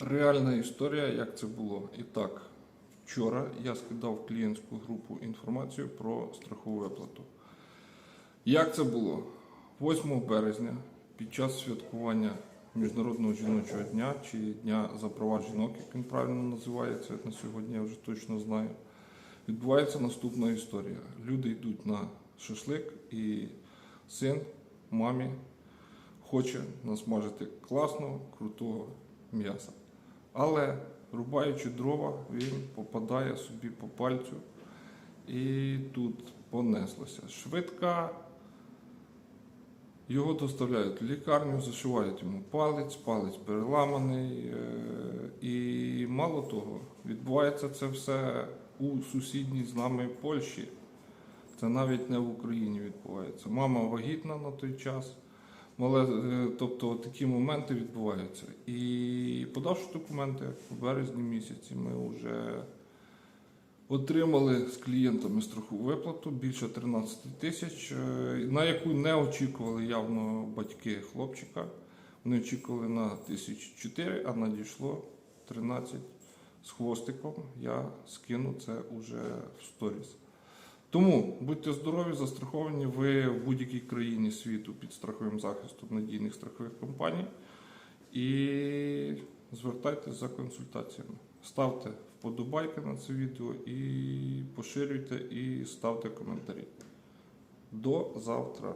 Реальна історія, як це було. І так, вчора я скидав клієнтську групу інформацію про страхову виплату. Як це було? 8 березня під час святкування Міжнародного жіночого дня чи Дня за права жінок, як він правильно називається на сьогодні, я вже точно знаю. Відбувається наступна історія. Люди йдуть на шашлик, і син мамі хоче насмажити класного, крутого м'яса. Але рубаючи дрова, він попадає собі по пальцю, і тут понеслося. Швидка. Його доставляють в лікарню, зашивають йому палець, палець переламаний. е, І мало того, відбувається це все у сусідній з нами Польщі. Це навіть не в Україні відбувається. Мама вагітна на той час. Але, е, тобто такі моменти відбуваються. І подавши документи в березні місяці, ми вже отримали з клієнтами страхову виплату більше 13 тисяч, е, на яку не очікували явно батьки хлопчика. Вони очікували на тисяч 4, а надійшло 13 з хвостиком. Я скину це уже в сторіс. Тому будьте здорові, застраховані ви в будь-якій країні світу під страховим захистом надійних страхових компаній. І звертайтеся за консультаціями. Ставте вподобайки на це відео і поширюйте і ставте коментарі. До завтра.